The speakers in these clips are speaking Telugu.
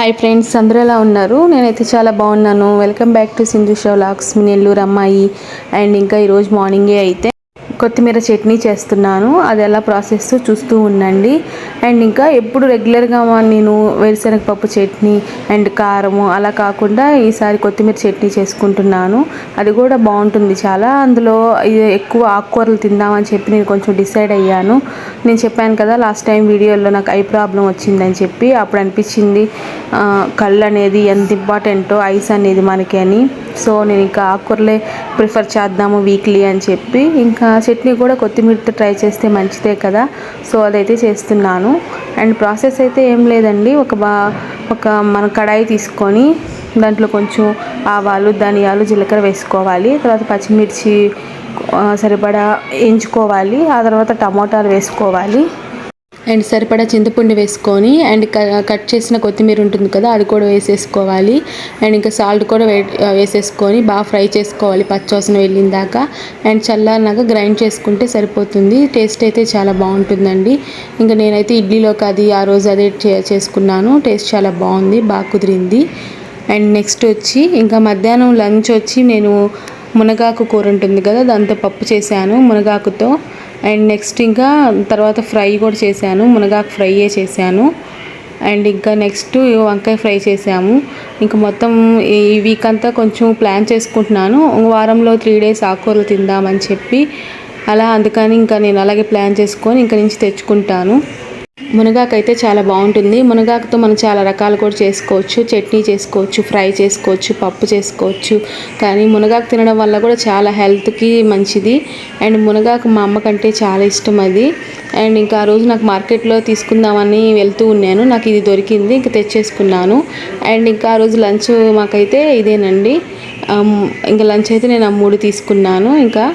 హాయ్ ఫ్రెండ్స్ అందరూ ఎలా ఉన్నారు? నేనైతే చాలా బాగున్నాను. Welcome back to Sindhu show lakhs మీ నెల్లూరు అమ్మాయి. అండ్ ఇంకా ఈరోజు మార్నింగే అయితే కొత్తిమీర చట్నీ చేస్తున్నాను. అది ఎలా ప్రాసెస్ చూస్తూ ఉండండి. అండ్ ఇంకా ఎప్పుడు రెగ్యులర్గా నేను వేరుశనగ పప్పు చట్నీ అండ్ కారము అలా కాకుండా ఈసారి కొత్తిమీర చట్నీ చేసుకుంటున్నాను. అది కూడా బాగుంటుంది చాలా. అందులో ఎక్కువ ఆకుకూరలు తిందామని చెప్పి నేను కొంచెం డిసైడ్ అయ్యాను. నేను చెప్పాను కదా లాస్ట్ టైం వీడియోలో నాకు ఐ ప్రాబ్లం వచ్చిందని చెప్పి అప్పుడు అనిపించింది కళ్ళు అనేది ఎంత ఇంపార్టెంటో ఐస్ అనేది మనకి అని. సో నేను ఇంకా ఆకుకూరలే ప్రిఫర్ చేద్దాము వీక్లీ అని చెప్పి ఇంకా చట్నీ కూడా కొత్తిమీరతో ట్రై చేస్తే మంచిదే కదా. సో అదైతే చేస్తున్నాను. అండ్ ప్రాసెస్ అయితే ఏం లేదండి. ఒక బా ఒక మన కడాయి తీసుకొని దాంట్లో కొంచెం ఆవాలు ధనియాలు జీలకర్ర వేసుకోవాలి. తర్వాత పచ్చిమిర్చి సరిపడా వేయించుకోవాలి ఆ తర్వాత టమోటాలు వేసుకోవాలి. అండ్ సరిపడా చింతపండు వేసుకొని అండ్ క- కట్ చేసిన కొత్తిమీర ఉంటుంది కదా అది కూడా వేసేసుకోవాలి. అండ్ ఇంకా సాల్ట్ కూడా వేసేసుకొని బాగా ఫ్రై చేసుకోవాలి పచ్చివాసన వెళ్ళిన దాకా అండ్ చల్లారినాక గ్రైండ్ చేసుకుంటే సరిపోతుంది. టేస్ట్ అయితే చాలా బాగుంటుందండి. ఇంకా నేనైతే ఇడ్లీలోకి అది ఆ రోజు అదే చేసుకున్నాను. టేస్ట్ చాలా బాగుంది బాగా కుదిరింది. అండ్ నెక్స్ట్ వచ్చి ఇంకా మధ్యాహ్నం లంచ్ వచ్చి నేను మునగాకు కూర ఉంటుంది కదా దాంతో పప్పు చేశాను. మునగాకుతో అండ్ నెక్స్ట్ ఇంకా తర్వాత ఫ్రై కూడా చేశాను. మునగాకు ఫ్రైయే చేశాను. అండ్ ఇంకా నెక్స్ట్ వంకాయ ఫ్రై చేసాము ఇంకా మొత్తం ఈ వీక్ అంతా కొంచెం ప్లాన్ చేసుకుంటున్నాను. వారంలో త్రీ డేస్ ఆకుకూరలు తిందామని చెప్పి. అలా అందుకని ఇంకా నేను అలాగే ప్లాన్ చేసుకొని ఇంకా నుంచి తెచ్చుకుంటాను. మునగాకు అయితే చాలా బాగుంటుంది. మునగాకుతో మనం చాలా రకాలు కూడా చేసుకోవచ్చు. చట్నీ చేసుకోవచ్చు ఫ్రై చేసుకోవచ్చు పప్పు చేసుకోవచ్చు. కానీ మునగాకు తినడం వల్ల కూడా చాలా హెల్త్కి మంచిది. అండ్ మునగాకు మా అమ్మకంటే చాలా ఇష్టం అది. అండ్ ఇంకా ఆ రోజు నాకు మార్కెట్లో తీసుకుందామని వెళ్తూ ఉన్నాను. నాకు ఇది దొరికింది ఇంకా తెచ్చేసుకున్నాను. అండ్ ఇంకా ఆ రోజు లంచ్ మాకైతే ఇదేనండి. ఇంకా లంచ్ అయితే నేను ఆ మూడు తీసుకున్నాను. ఇంకా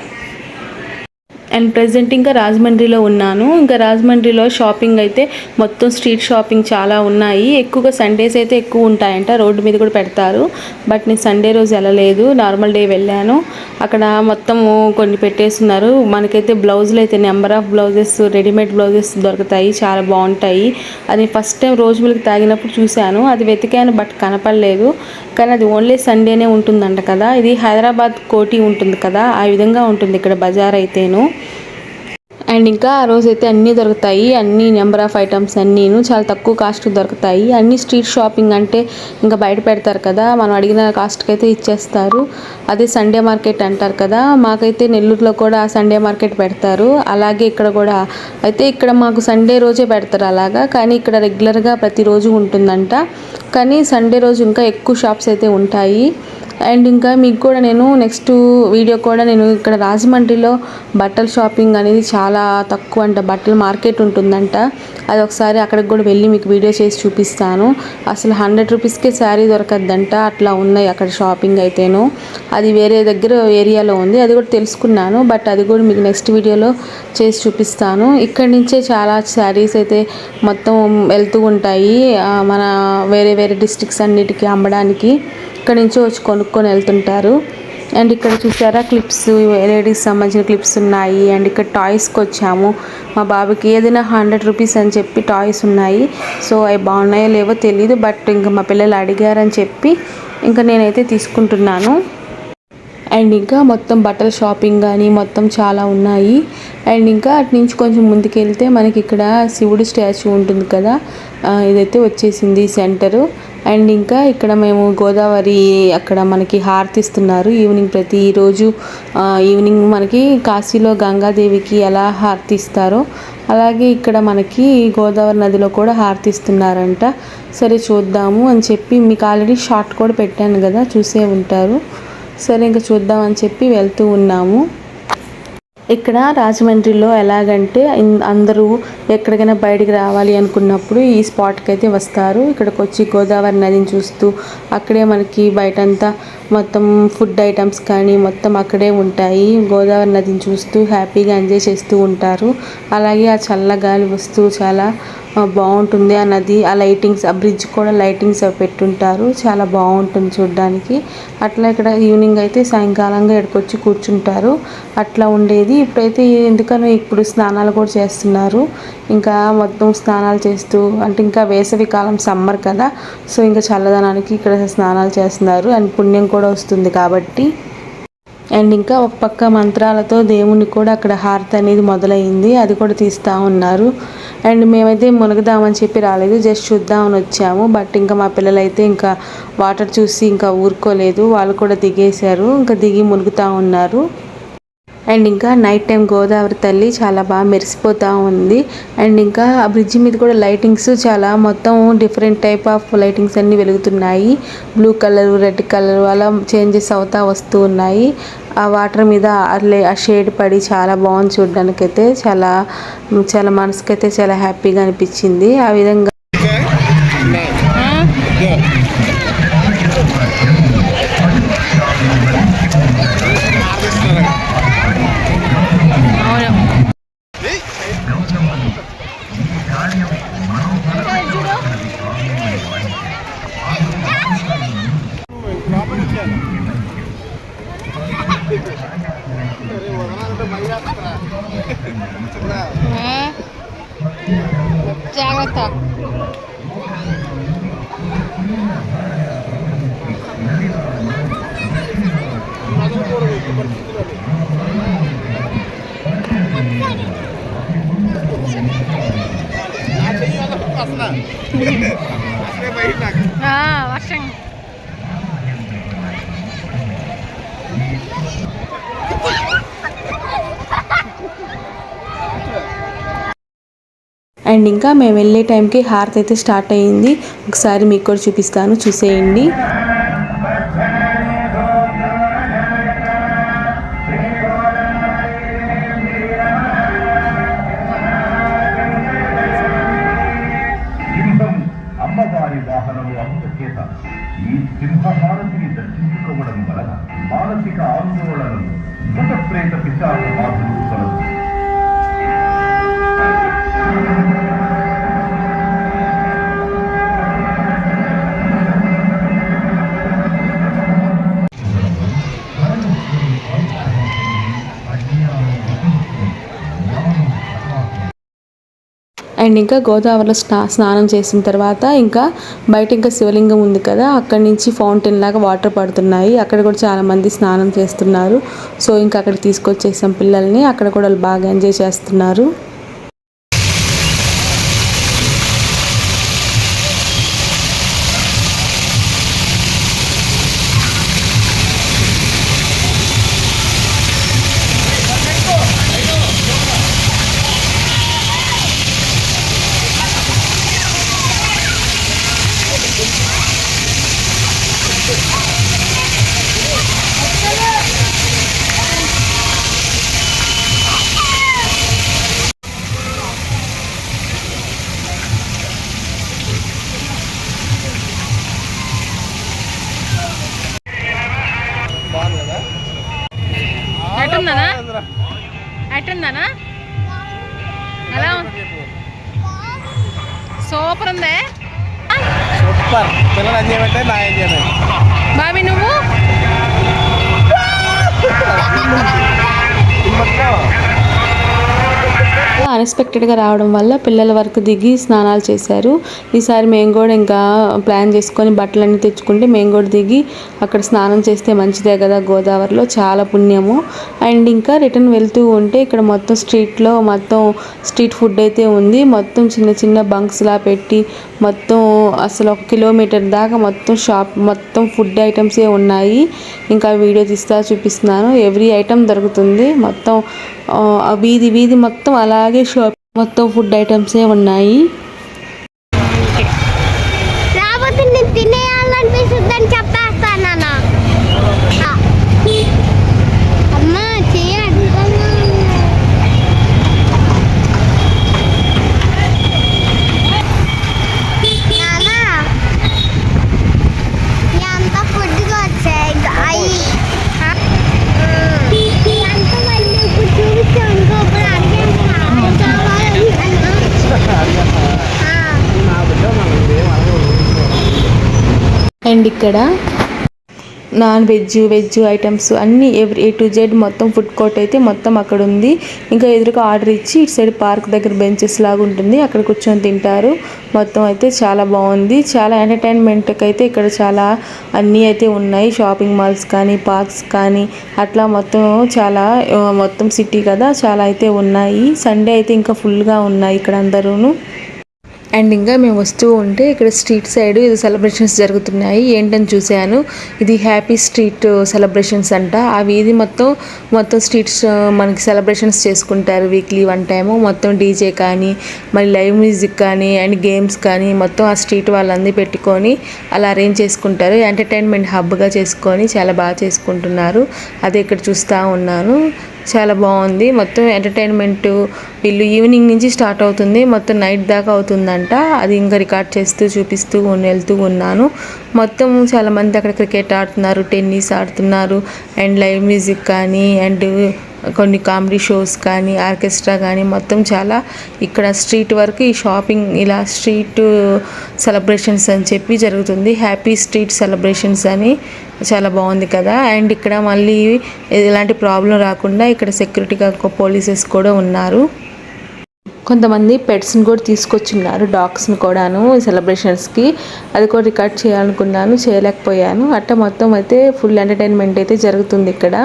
అండ్ ప్రజెంట్ ఇంకా రాజమండ్రిలో ఉన్నాను. ఇంకా రాజమండ్రిలో షాపింగ్ అయితే మొత్తం స్ట్రీట్ షాపింగ్ చాలా ఉన్నాయి. ఎక్కువగా సండేస్ అయితే ఎక్కువ ఉంటాయంట. రోడ్డు మీద కూడా పెడతారు. బట్ నేను సండే రోజు వెళ్ళలేదు. నార్మల్ డే వెళ్ళాను. అక్కడ మొత్తం కొన్ని పెట్టేస్తున్నారు. మనకైతే బ్లౌజులు అయితే number of blouses readymade blouses దొరుకుతాయి. చాలా బాగుంటాయి. అది ఫస్ట్ టైం రోజు మిల్క్ తాగినప్పుడు చూశాను. అది వెతికాను బట్ కనపడలేదు. కానీ అది ఓన్లీ సండేనే ఉంటుందంట కదా. ఇది హైదరాబాద్ కోటి ఉంటుంది కదా. ఆ విధంగా ఉంటుంది ఇక్కడ బజార్ అయితేను. అండ్ ఇంకా ఆ రోజు అయితే అన్నీ దొరుకుతాయి. అన్ని నెంబర్ ఆఫ్ ఐటమ్స్ అన్నీను చాలా తక్కువ కాస్ట్ దొరుకుతాయి. అన్ని స్ట్రీట్ షాపింగ్ అంటే ఇంకా బయట పెడతారు కదా మనం అడిగిన కాస్ట్కి అయితే ఇచ్చేస్తారు. అదే సండే మార్కెట్ అంటారు కదా మాకైతే నెల్లూరులో కూడా సండే మార్కెట్ పెడతారు. అలాగే ఇక్కడ కూడా అయితే ఇక్కడ మాకు సండే రోజే పెడతారు అలాగా కానీ ఇక్కడ రెగ్యులర్గా ప్రతిరోజు ఉంటుందంట. కానీ సండే రోజు ఇంకా ఎక్కువ షాప్స్ అయితే ఉంటాయి. అండ్ ఇంకా మీకు కూడా నేను నెక్స్ట్ వీడియో కూడా నేను ఇక్కడ రాజమండ్రిలో బట్టల షాపింగ్ అనేది చాలా తక్కువ అంట బట్టల మార్కెట్ ఉంటుందంట. అది ఒకసారి అక్కడికి కూడా వెళ్ళి మీకు వీడియో చేసి చూపిస్తాను. అసలు హండ్రెడ్ రూపీస్కే శారీ దొరకద్దంట అట్లా ఉన్నాయి అక్కడ షాపింగ్ అయితేను. అది వేరే దగ్గర ఏరియాలో ఉంది అది కూడా తెలుసుకున్నాను బట్ అది కూడా మీకు నెక్స్ట్ వీడియోలో చేసి చూపిస్తాను. ఇక్కడి నుంచే చాలా శారీస్ అయితే మొత్తం వెళ్తూ ఉంటాయి మన వేరే వేరే డిస్ట్రిక్ట్స్ అన్నిటికీ అమ్మడానికి. ఇక్కడ నుంచి వచ్చి కొనుక్కొని వెళ్తుంటారు. అండ్ ఇక్కడ చూసారా క్లిప్స్ లేడీస్ సంబంధించిన క్లిప్స్ ఉన్నాయి. అండ్ ఇక్కడ టాయ్స్కి వచ్చాము. మా బాబుకి ఏదైనా హండ్రెడ్ రూపీస్ అని చెప్పి టాయ్స్ ఉన్నాయి. సో అవి బాగున్నాయో లేవో తెలియదు బట్ ఇంకా మా పిల్లలు అడిగారని చెప్పి ఇంకా నేనైతే తీసుకుంటున్నాను. అండ్ ఇంకా మొత్తం బట్టల షాపింగ్ కానీ మొత్తం చాలా ఉన్నాయి. అండ్ ఇంకా అటు నుంచి కొంచెం ముందుకెళ్తే మనకి ఇక్కడ శివుడి స్టాచ్యూ ఉంటుంది కదా. ఇదైతే వచ్చేసింది సెంటరు. అండ్ ఇంకా ఇక్కడ మేము గోదావరి అక్కడ మనకి హారతి ఇస్తున్నారు. ఈవినింగ్ ప్రతిరోజు ఈవినింగ్ మనకి కాశీలో గంగాదేవికి ఎలా హారతి ఇస్తారో అలాగే ఇక్కడ మనకి గోదావరి నదిలో కూడా హారతి ఇస్తున్నారంట. సరే చూద్దాము అని చెప్పి మీకు ఆల్రెడీ షార్ట్ కూడా పెట్టాను కదా చూసే ఉంటారు. సరే ఇంకా చూద్దామని చెప్పి వెళ్తూ ఉన్నాము. ఇక్కడ రాజమండ్రిలో ఎలాగంటే అందరూ ఎక్కడికైనా బయటికి రావాలి అనుకున్నప్పుడు ఈ స్పాట్కి అయితే వస్తారు. ఇక్కడికి వచ్చి గోదావరి నదిని చూస్తూ అక్కడే మనకి బయటంతా మొత్తం ఫుడ్ ఐటమ్స్ కానీ మొత్తం అక్కడే ఉంటాయి. గోదావరి నదిని చూస్తూ హ్యాపీగా ఎంజాయ్ చేస్తూ ఉంటారు. అలాగే ఆ చల్లగాలి వస్తూ చాలా బాగుంటుంది ఆ నది ఆ లైటింగ్స్ ఆ బ్రిడ్జ్ కూడా లైటింగ్స్ అవి పెట్టుంటారు. చాలా బాగుంటుంది చూడడానికి. అట్లా ఇక్కడ ఈవినింగ్ అయితే సాయంకాలంగా ఇక్కడికి కూర్చుంటారు. అట్లా ఉండేది. ఇప్పుడైతే ఎందుకనో ఇప్పుడు స్నానాలు కూడా చేస్తున్నారు. ఇంకా మొత్తం స్నానాలు చేస్తూ అంటే ఇంకా వేసవి కాలం సమ్మర్ కదా సో ఇంకా చల్లదనానికి ఇక్కడ స్నానాలు చేస్తున్నారు. అండ్ పుణ్యం కూడా వస్తుంది కాబట్టి. అండ్ ఇంకా ఒక పక్క మంత్రాలతో దేవుని కూడా అక్కడ హారతి అనేది మొదలైంది. అది కూడా తీస్తూ ఉన్నారు. అండ్ మేమైతే మునగదామని చెప్పి రాలేదు. జస్ట్ చూద్దామని వచ్చాము. బట్ ఇంకా మా పిల్లలైతే ఇంకా వాటర్ చూసి ఇంకా ఊరుకోలేదు. వాళ్ళు కూడా దిగేశారు. ఇంకా దిగి మునుగుతూ ఉన్నారు. అండ్ ఇంకా నైట్ టైం గోదావరి తల్లి చాలా బాగా మెరిసిపోతూ ఉంది. అండ్ ఇంకా ఆ బ్రిడ్జి మీద కూడా లైటింగ్స్ చాలా మొత్తం డిఫరెంట్ టైప్ ఆఫ్ లైటింగ్స్ అన్నీ వెలుగుతున్నాయి. బ్లూ కలర్ రెడ్ కలర్ అలా చేంజెస్ అవుతా వస్తూ ఉన్నాయి. ఆ వాటర్ మీద అట్లే ఆ షేడ్ పడి చాలా బాగుంది చూడడానికైతే. చాలా చాలా మనసుకైతే చాలా హ్యాపీగా అనిపించింది. ఆ విధంగా జాగ్రత్త ఆ, అండ్ ఇంకా మేము వెళ్ళే టైంకి హారతి అయితే స్టార్ట్ అయ్యింది. ఒకసారి మీకు కూడా చూపిస్తాను. చూసేయండి. అండ్ ఇంకా గోదావరిలో స్నా స్నానం చేసిన తర్వాత ఇంకా బయట ఇంకా శివలింగం ఉంది కదా అక్కడి నుంచి ఫౌంటైన్ లాగా వాటర్ పడుతున్నాయి. అక్కడ కూడా చాలామంది స్నానం చేస్తున్నారు. సో ఇంకా అక్కడ తీసుకొచ్చేసాం పిల్లల్ని. అక్కడ కూడా వాళ్ళు బాగా ఎంజాయ్ చేస్తున్నారు. అన్ఎక్స్పెక్టెడ్గా రావడం వల్ల పిల్లల వరకు దిగి స్నానాలు చేశారు. ఈసారి మేము కూడా ఇంకా ప్లాన్ చేసుకొని బట్టలన్నీ తెచ్చుకుంటే మేము కూడా దిగి అక్కడ స్నానం చేస్తే మంచిదే కదా గోదావరిలో చాలా పుణ్యము. అండ్ ఇంకా రిటర్న్ వెళ్తూ ఉంటే ఇక్కడ మొత్తం స్ట్రీట్లో మొత్తం స్ట్రీట్ ఫుడ్ అయితే ఉంది. మొత్తం చిన్న చిన్న బంక్స్లా పెట్టి మొత్తం అసలు ఒక కిలోమీటర్ దాకా మొత్తం షాప్ మొత్తం ఫుడ్ ఐటమ్సే ఉన్నాయి. ఇంకా వీడియో తీస్తా చూపిస్తున్నాను. ఎవ్రీ ఐటమ్ దొరుకుతుంది. మొత్తం వీధి వీధి మొత్తం అలాగే షాప్ మొత్తం ఫుడ్ ఐటమ్సే ఉన్నాయి లేకపోతే నేను తినేయాలనిపిస్తుందని చెప్పేస్తాను అన్న అమ్మా చెయ్యి అడ్డంగా ఉంది. నాన్న ఎంత ఫుడ్గా వచ్చాయి అండ్ ఇక్కడ. నాన్ వెజ్ వెజ్ ఐటమ్స్ అన్నీ ఎవ్రీ ఏ టు జెడ్ మొత్తం ఫుడ్ కోర్ట్ అయితే మొత్తం అక్కడ ఉంది. ఇంకా ఎదురుగా ఆర్డర్ ఇచ్చి ఇటు సైడ్ పార్క్ దగ్గర బెంచెస్ లాగా ఉంటుంది. అక్కడ కూర్చొని తింటారు. మొత్తం అయితే చాలా బాగుంది. చాలా ఎంటర్టైన్మెంట్కి అయితే ఇక్కడ చాలా అన్నీ అయితే ఉన్నాయి. షాపింగ్ మాల్స్ కానీ పార్క్స్ కానీ అట్లా మొత్తం చాలా మొత్తం సిటీ కదా. చాలా అయితే ఉన్నాయి. సండే అయితే ఇంకా ఫుల్గా ఉన్నాయి ఇక్కడ అందరూను. అండ్ ఇంకా మేము వస్తూ ఉంటే ఇక్కడ స్ట్రీట్ సైడ్ ఇది సెలబ్రేషన్స్ జరుగుతున్నాయి. ఏంటని చూశాను? ఇది హ్యాపీ స్ట్రీట్ సెలబ్రేషన్స్ అంట. ఆ వీధి మొత్తం మొత్తం స్ట్రీట్స్ మనకి సెలబ్రేషన్స్ చేసుకుంటారు వీక్లీ వన్ టైము. మొత్తం డీజే కానీ మరి లైవ్ మ్యూజిక్ కానీ అండ్ గేమ్స్ కానీ మొత్తం ఆ స్ట్రీట్ వాళ్ళందరూ పెట్టుకొని అలా అరేంజ్ చేసుకుంటారు. ఎంటర్టైన్మెంట్ హబ్గా చేసుకొని చాలా బాగా చేసుకుంటున్నారు. అదే ఇక్కడ చూస్తూ ఉన్నాను. చాలా బాగుంది. మొత్తం ఎంటర్టైన్మెంట్ వీళ్ళు ఈవినింగ్ నుంచి స్టార్ట్ అవుతుంది. మొత్తం నైట్ దాకా అవుతుందంట. అది ఇంకా రికార్డ్ చేస్తూ చూపిస్తూ వెళ్తూ ఉన్నాను. మొత్తం చాలామంది అక్కడ క్రికెట్ ఆడుతున్నారు టెన్నిస్ ఆడుతున్నారు అండ్ లైవ్ మ్యూజిక్ కానీ అండ్ కొన్ని కామెడీ షోస్ కానీ ఆర్కెస్ట్రా కానీ మొత్తం చాలా ఇక్కడ స్ట్రీట్ వరకు ఈ షాపింగ్ ఇలా స్ట్రీట్ సెలబ్రేషన్స్ అని చెప్పి జరుగుతుంది. హ్యాపీ స్ట్రీట్ సెలబ్రేషన్స్ అని చాలా బాగుంది కదా. అండ్ ఇక్కడ మళ్ళీ ఎలాంటి ప్రాబ్లం రాకుండా ఇక్కడ సెక్యూరిటీగా పోలీసెస్ కూడా ఉన్నారు. కొంతమంది పెట్స్ని కూడా తీసుకొచ్చున్నారు డాగ్స్ని కూడాను సెలబ్రేషన్స్కి అది కూడా రికార్డ్ చేయాలనుకున్నాను చేయలేకపోయాను. అట్ట మొత్తం అయితే ఫుల్ ఎంటర్టైన్మెంట్ అయితే జరుగుతుంది ఇక్కడ.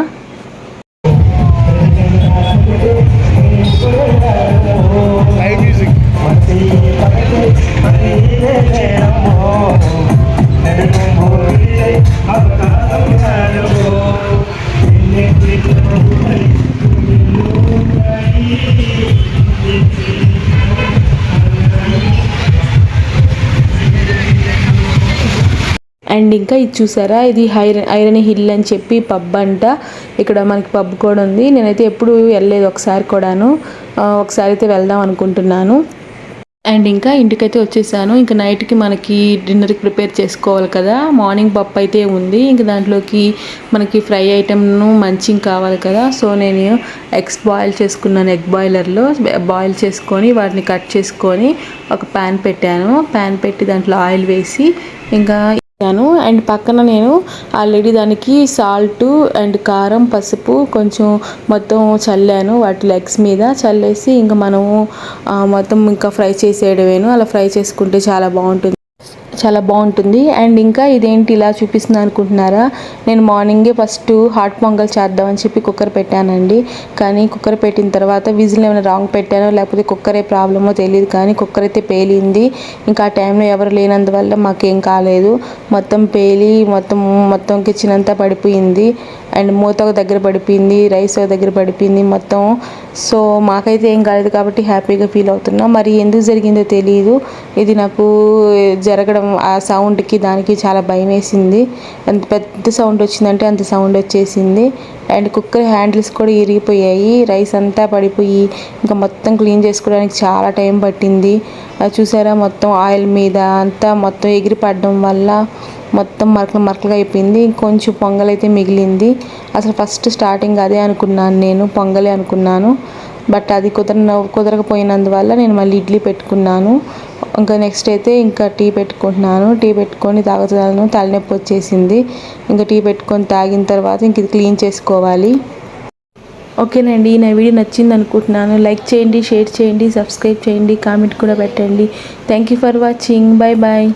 అండ్ ఇంకా ఇది చూసారా? ఇది ఐరన్ ఐరన్ హిల్ అని చెప్పి పబ్ అంట. ఇక్కడ మనకి పబ్ కూడా ఉంది. నేనైతే ఎప్పుడు వెళ్ళలేదు ఒకసారి కూడాను. ఒకసారి అయితే వెళ్దాం అనుకుంటున్నాను. అండ్ ఇంకా ఇంటికైతే వచ్చేసాను. ఇంకా నైట్కి మనకి డిన్నర్కి ప్రిపేర్ చేసుకోవాలి కదా. మార్నింగ్ పప్పు అయితే ఉంది. ఇంకా దాంట్లోకి మనకి ఫ్రై ఐటెంను మంచింగ్ కావాలి కదా. సో నేను ఎగ్స్ బాయిల్ చేసుకున్నాను ఎగ్ బాయిలర్లో. బాయిల్ చేసుకొని వాటిని కట్ చేసుకొని ఒక ప్యాన్ పెట్టాను. ప్యాన్ పెట్టి దాంట్లో ఆయిల్ వేసి ఇంకా వేసాను అండ్ పక్కన నేను ఆల్రెడీ దానికి సాల్ట్ అండ్ కారం పసుపు కొంచెం మొత్తం చల్లాను వాటి లెగ్స్ మీద. చల్లేసి ఇంకా మనము మొత్తం ఇంకా ఫ్రై చేసేయడమేను. అలా ఫ్రై చేసుకుంటే చాలా బాగుంటుంది. చాలా బాగుంటుంది. అండ్ ఇంకా ఇదేంటి ఇలా చూపిస్తుంది అనుకుంటున్నారా? నేను మార్నింగే ఫస్ట్ హాట్ పొంగల్ చేద్దామని చెప్పి కుక్కర్ పెట్టానండి. కానీ కుక్కర్ పెట్టిన తర్వాత విజిల్ ఏమైనా రాంగ్ పెట్టానో లేకపోతే కుక్కరే ప్రాబ్లమో తెలియదు కానీ కుక్కర్ అయితే పేలింది. ఇంకా ఆ టైంలో ఎవరు లేనందువల్ల మాకేం కాలేదు. మొత్తం పేలి మొత్తం మొత్తం కిచెన్ అంతా పడిపోయింది. అండ్ మూత ఒక దగ్గర పడిపోయింది రైస్ ఒక దగ్గర పడిపోయింది. మొత్తం సో మాకైతే ఏం కాలేదు కాబట్టి హ్యాపీగా ఫీల్ అవుతున్నాం. మరి ఎందుకు జరిగిందో తెలియదు ఇది నాకు జరగడం ఆ సౌండ్కి దానికి చాలా భయం వేసింది ఎంత పెద్ద సౌండ్ వచ్చిందంటే అంత సౌండ్ వచ్చేసింది. అండ్ కుక్కర్ హ్యాండిల్స్ కూడా ఇరిగిపోయాయి. రైస్ అంతా పడిపోయి ఇంకా మొత్తం క్లీన్ చేసుకోవడానికి చాలా టైం పట్టింది. అది చూసారా మొత్తం ఆయిల్ మీద అంతా మొత్తం ఎగిరిపడడం వల్ల మొత్తం మరకలు మరకలుగా అయిపోయింది. ఇంకొంచెం పొంగల్ అయితే మిగిలింది. అసలు ఫస్ట్ స్టార్టింగ్ అదే అనుకున్నాను నేను పొంగలే అనుకున్నాను. బట్ అది కుదర కుదరకపోయినందువల్ల నేను మళ్ళీ ఇడ్లీ పెట్టుకున్నాను. ఇంకా నెక్స్ట్ అయితే ఇంకా టీ పెట్టుకుంటున్నాను. టీ పెట్టుకొని తాగుతున్నాను తలనొప్పి వచ్చేసింది. ఇంకా టీ పెట్టుకొని తాగిన తర్వాత ఇంక ఇది క్లీన్ చేసుకోవాలి. ఓకేనండి నా వీడియో నచ్చింది అనుకుంటున్నాను. లైక్ చేయండి షేర్ చేయండి సబ్స్క్రైబ్ చేయండి కామెంట్ కూడా పెట్టండి. Thank you for watching. Bye bye